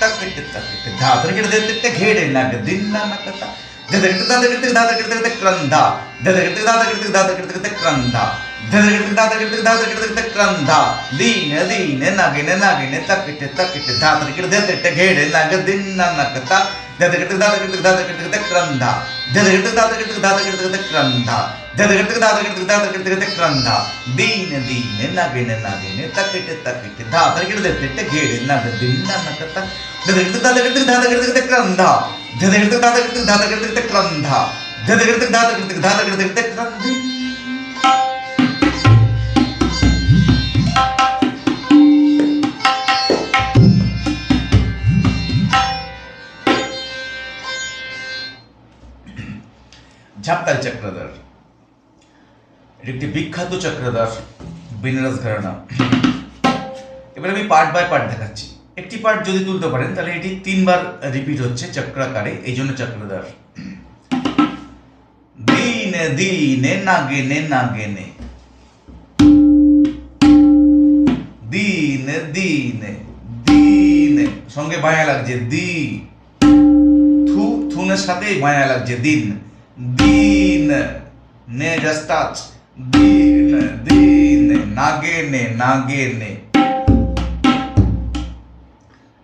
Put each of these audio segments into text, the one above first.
ತಕ್ಕಿಟ್ಟು ತಕ್ಕಿಟ್ಟು ಧಾತ್ರ ಗಿಡದ ಘೇಡೆ ನಗ ದಿನ್ನ ನಕತ ದದಗಿಟ್ಟು ದಾದಗಿಟ್ಟು ದಾದಗಿಟ್ಟು ಕ್ರಂಧ ದದಗಿಟ್ಟು ದಾದಗಿಟ್ಟು ದಾದಗಿಟ್ಟು ಕ್ರಂಧ ದದಗಿಟ್ಟು ದಾದಗಿಟ್ಟು ದಾದಗಿಟ್ಟು ಕ್ರಂಧ ದೀನ ದೀನ ನಗಿನ ನಗಿನ ತಕ್ಕಿಟ್ಟು ತಕ್ಕಿಟ್ಟು ಧಾತ್ರ ಗಿಡದ ಘೇಡೆ ನಗ ದಿನ್ನ ನಕತ ದದಗಿಟ್ಟು ದಾದಗಿಟ್ಟು ದಾದಗಿಟ್ಟು ಕ್ರಂಧ ग्रंथा ग्रंथा दीन दीन नगिन नगिन तकिट तकिट धातकिट दतिट गेड नग दिन नकत ददगिट ददगिट धातगिट ग्रंथा ददगिट ददगिट धातगिट ग्रंथा ददगिट धातगिट धातगिट ग्रंथा একটি বিখ্যাত চক্রধর বেনারস ঘরানা এবার আমি পার্ট বাই পার্ট দেখাচ্ছি। একটি পার্ট যদি তুলতে পারেন, তাহলে এটি তিনবার রিপিট হচ্ছে চক্রাকারে, এই জন্য চক্রধর দিনে দিনে নাগেনে নাগেনে। দিনে দিনে দিনে। সঙ্গে মায়া লাগছে দি। থু, থুনের সাথে মায়া লাগছে দিন। দিন নে জাস্ট টাচ दीन दीन नागे ने नागे ने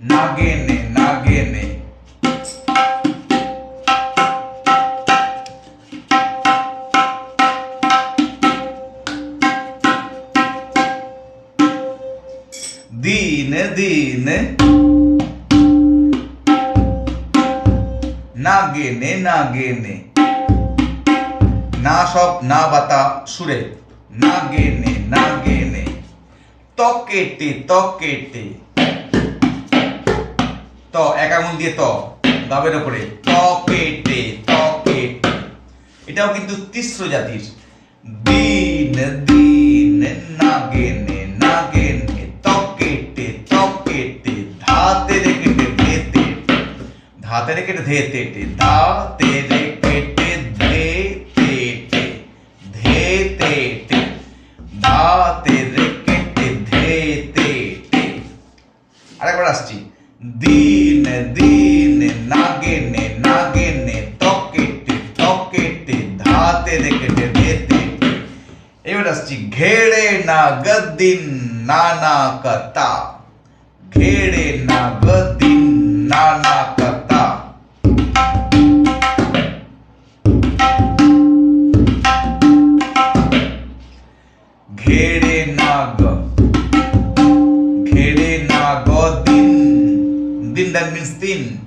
नागे ने नागे ने दीन दीन। नागे ने नागे ने না সব না বাতা সুরে। নে নাগে নে তকেটে তকেটে। ত, এক আঙুল দিয়ে ত গাবের ওপরে। তকেটে তকেটে। এটাও কিন্তু তিস্র জাতির। দিন দিন, নে নাগে নে তকেটে তকেটে, ধাতে রেখেটে ধেতে। ধাতে রেখেটে ধেতে ধাতে রেখেটে गद्दिन नाना कता घेरे ना गद्दिन नाना कता घेरे नाग घेरे ना दिन दिन दैट मीन्स दिन।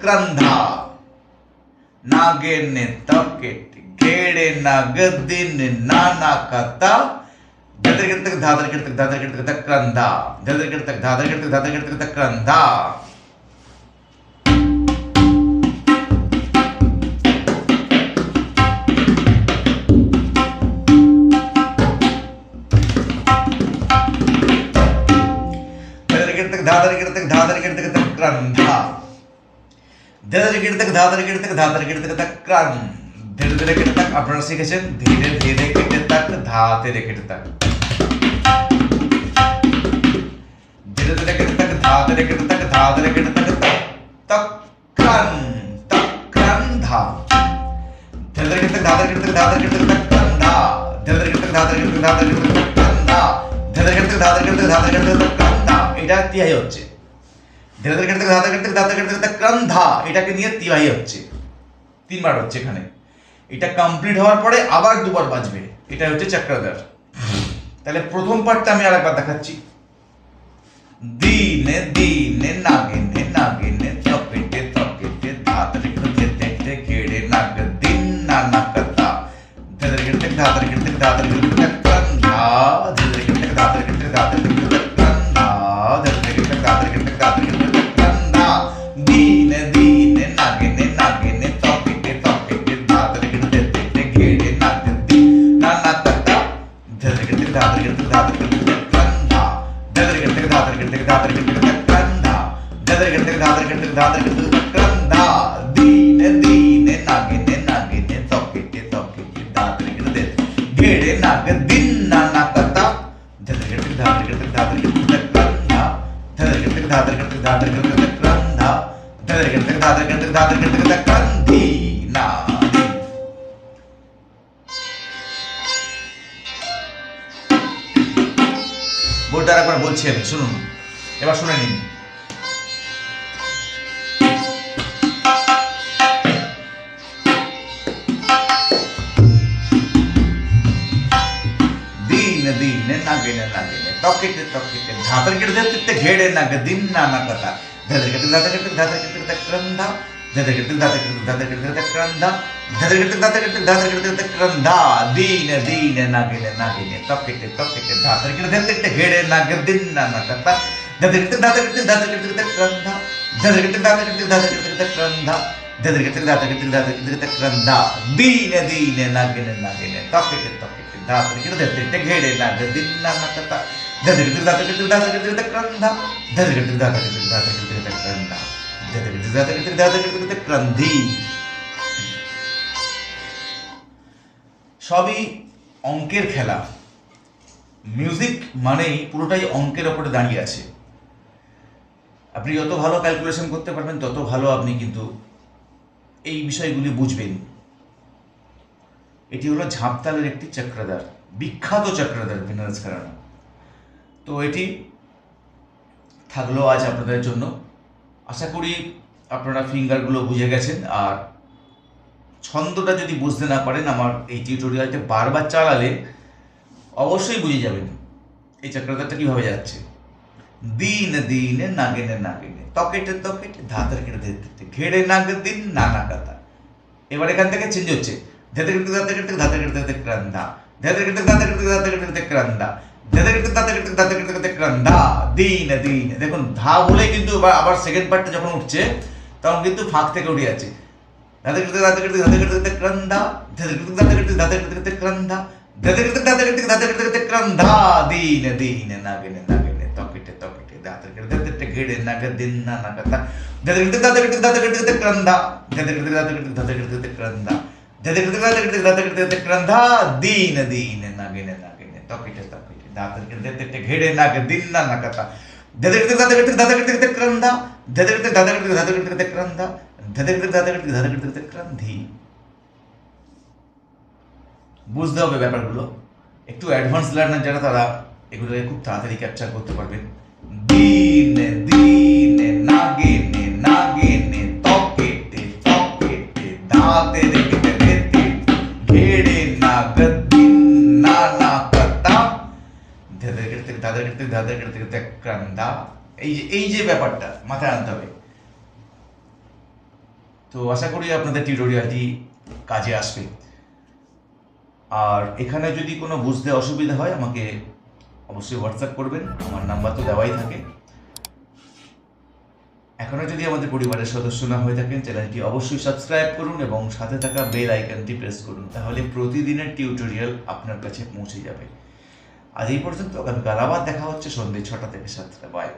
क्रंधा नागे ने तकेट घेड़े ना गदिन नाना कता जदर गिरतक धादर गिरतक धादर गिरतक तक क्रंधा जदर गिरतक धादर गिरतक धादर गिरतक तक क्रंधा धादर गिरतक धादर गिरतक तक क्रंधा ধীরে কেটে ধাঁধরে কেটে থেকে ধাঁধরে কেটে থেকে তাক ক্রান ধীরে ধীরে কেটে তাক আপনারা শিখেছেন ধীরে ধীরে কেটে তাক ধাতে কেটে তাক ধীরে ধীরে কেটে তাক ধাঁধরে কেটে তাক ধাঁধরে কেটে তাক তাক ক্রান তাক ক্রান ধা ধীরে ধীরে কেটে ধাঁধরে কেটে থেকে ধাঁধরে কেটে তাক ক্রান ধা ধীরে ধীরে কেটে ধাঁধরে কেটে ধাঁধরে কেটে তাক ক্রান ধা ধীরে ধীরে কেটে ধাঁধরে কেটে ধাঁধরে কেটে তাক ক্রান ধা এটা তিয়াই হচ্ছে ধীরে ধীরে কেটে ধাতে কেটে ধাতে কেটে এটাকে নিয়ে তিবাহি হচ্ছে। তিনবার হচ্ছে এখানে। এটা কমপ্লিট হওয়ার পরে আবার দুবার বাজবে। এটা হচ্ছে চক্রাধার। তাহলে প্রথম পার্টটা আমি আরেকবার দেখাচ্ছি। দিনে দিনে নাগিনে নাগিনে তপেটে তপেটে ধাতরে ತೆಗೆದಾದರಿಗೆ ತೆಗೆದಾದರಿಗೆ ಕಂದ ಬೆದರಿಗೆ ತೆಗೆದಾದರಿಗೆ ತೆಗೆದಾದರಿಗೆ ತೆಗೆದ ಕಂದ ಬೆದರಿಗೆ ತೆಗೆದಾದರಿಗೆ ತೆಗೆದಾದರಿಗೆ ತೆಗೆದ ಕಂದ ದೀನ ದೀನೆ ನಾಗೆ ನಾಗೆ ಸೊಪ್ಪಿಗೆ ಸೊಪ್ಪಿಗೆ ದಾದರಿಗೆ ತೆಗೆದ ಗೇಡೆ ನಾಗ ದಿನ್ನ ನಾಕತ್ತ ಬೆದರಿಗೆ ತೆಗೆದಾದರಿಗೆ ತೆಗೆದಾದರಿಗೆ ತೆಗೆದ ಕಂದ ಬೆದರಿಗೆ ತೆಗೆದಾದರಿಗೆ ತೆಗೆದಾದರಿಗೆ ತೆಗೆದ ಕಂದ ಬೆದರಿಗೆ ತೆಗೆದಾದರಿಗೆ ತೆಗೆದಾದರಿಗೆ ತೆಗೆದ ಕಂದಿ বলছি আমি শুনুন এবার শুনে নিন ದೀನ ದೀನೆ ನಗಿನೆ ನಗಿನೆ ತೊಕ್ಕಿಟ್ಟೆ ತೊಕ್ಕಿಟ್ಟೆ ಧಾತರ ಗಿಡದತ್ತಿತ್ತೆ ಘೇಡೆ ನಗ ದಿನ್ನ ನಗತ ಧದ್ರ ಗಿಡ ಧದ್ರ ಗಿಡ ಧದ್ರ ಗಿಡ ತಕ್ರಂದ ಧದ್ರ ಗಿಡ ಧದ್ರ ಗಿಡ ಧದ್ರ ಗಿಡ ತಕ್ರಂದ ಧದ್ರ ಗಿಡ ಧದ್ರ ಗಿಡ ಧದ್ರ ಗಿಡ ತಕ್ರಂದ ದೀನ ದೀನೆ ನಗಿನೆ ನಗಿನೆ ತೊಕ್ಕಿಟ್ಟೆ ತೊಕ್ಕಿಟ್ಟೆ ಧಾತರ ಗಿಡದತ್ತಿತ್ತೆ ಘೇಡೆ ನಗ ದಿನ್ನ ನಗತ ಧದ್ರ ಗಿಡ ಧದ್ರ ಗಿಡ ಧದ್ರ ಗಿಡ ತಕ್ರಂದ ಧದ್ರ ಗಿಡ ಧದ್ರ ಗಿಡ ಧದ್ರ ಗಿಡ ತಕ್ರಂದ ಧದ್ರ ಗಿಡ ಧದ್ರ ಗಿಡ ಧದ್ರ ಗಿಡ ತಕ್ರಂದ ದೀನ ದೀನೆ ನಗಿನೆ ನಗಿನೆ ತೊಕ್ಕಿಟ್ಟೆ ತೊಕ್ಕಿಟ್ಟೆ ಧಾತರ ಗಿಡದತ್ತಿಟ್ಟೆ ಘೇಡೆ ನಗ ದಿನ್ನ ನಗತ ಧದ್ರ ಗಿಡ ಧದ್ರ ಗಿಡ ಧದ್ರ ಗಿಡ ತಕ್ರಂದ ಧದ್ರ ಗಿಡ ಧದ್ರ ಗಿಡ ಧದ್ರ সবই অঙ্কের খেলা। মিউজিক মানেই পুরোটাই অঙ্কের ওপরে দাঁড়িয়ে আছে। আপনি যত ভালো ক্যালকুলেশন করতে পারবেন, তত ভালো আপনি কিন্তু এই বিষয়গুলি বুঝবেন। এটি হলো ঝাঁপতালের একটি চক্রধার বিখ্যাত চক্রধার ভিনাস ঘরানা তো এটি থাকল আজ আপনাদের জন্য। আশা করি আপনারা ফিঙ্গারগুলো বুঝে গেছেন, আর ছন্দটা যদি বুঝতে না পারেন আমার এই টিউটোরিয়ালটা বারবার চালালে অবশ্যই বুঝে যাবেন এই চক্রধারটা কীভাবে যাচ্ছে দিন দিনে নাগিনে নাগিনে তকেটে তকেটে ধাতের কেটে ধেতে ঘেড়ে নাগ দিন নানা কথা এবার এখান থেকে চেঞ্জ হচ্ছে ধেতে কেটে ধাতে কেটে ধাতে কেটে ধেতে ক্রান্দা ধেতে কেটে ধাতে কেটে ধাতে কেটে ধেতে ক্রান্দা ধেতে কেটে ধাতে কেটে ধাতে কেটে ধেতে ক্রান্দা দিন দিন দেখুন ধা বলে কিন্তু আবার সেকেন্ড পার্টটা যখন উঠছে তখন কিন্তু ফাঁক থেকে উঠে যাচ্ছে दीन दीन नगिन नगिन तोकिटे तोकिटे दातकिटे गिड़े नग दिन नग ददकिटे दातकिटे दातकिटे क्रंदा ददकिटे दातकिटे दातकिटे क्रंदा ददकिटे दातकिटे दातकिटे क्रंदा दीन दीन नगिन नगिन तोकिटे तोकिटे दातकिटे गिड़े नग दिन नग ददकिटे दातकिटे दातकिटे क्रंदा ददकिटे दातकिटे दातकिटे क्रंदा না ক্রান্ধি বুঝতে হবে ব্যাপারগুলো। একটু অ্যাডভান্স লার্নার যারা তারা এগুলোকে খুব তাড়াতাড়ি ক্যাপচার করতে পারবেন দিনে দিনে, নাগিনে নাগিনে তকেটে তকেটে দাঁতে রেখে রেতে ঘেড়ে নাগ দিন না না কতা ধাদের কেটে ধাদের কেটে এই যে এই যে ব্যাপারটা মাথায় আনতে হবে। তো আশা করি আপনাদের টিউটোরিয়ালটি কাজে আসবে। আর এখানে যদি কোনো বুঝতে অসুবিধা হয়, আমাকে অবশ্যই হোয়াটসঅ্যাপ করবেন। আমার নাম্বার তো দেওয়াই থাকে। এখনও যদি আমাদের পরিবারের সদস্য না হয়ে থাকেন, চ্যানেলটি অবশ্যই সাবস্ক্রাইব করুন এবং সাথে থাকা বেল আইকনটি প্রেস করুন, তাহলে প্রতিদিনের টিউটোরিয়াল আপনার কাছে পৌঁছে যাবে। আজ এই পর্যন্ত, আগামীকাল আবার দেখা হচ্ছে সন্ধ্যে ছটা থেকে সাতটা। বাই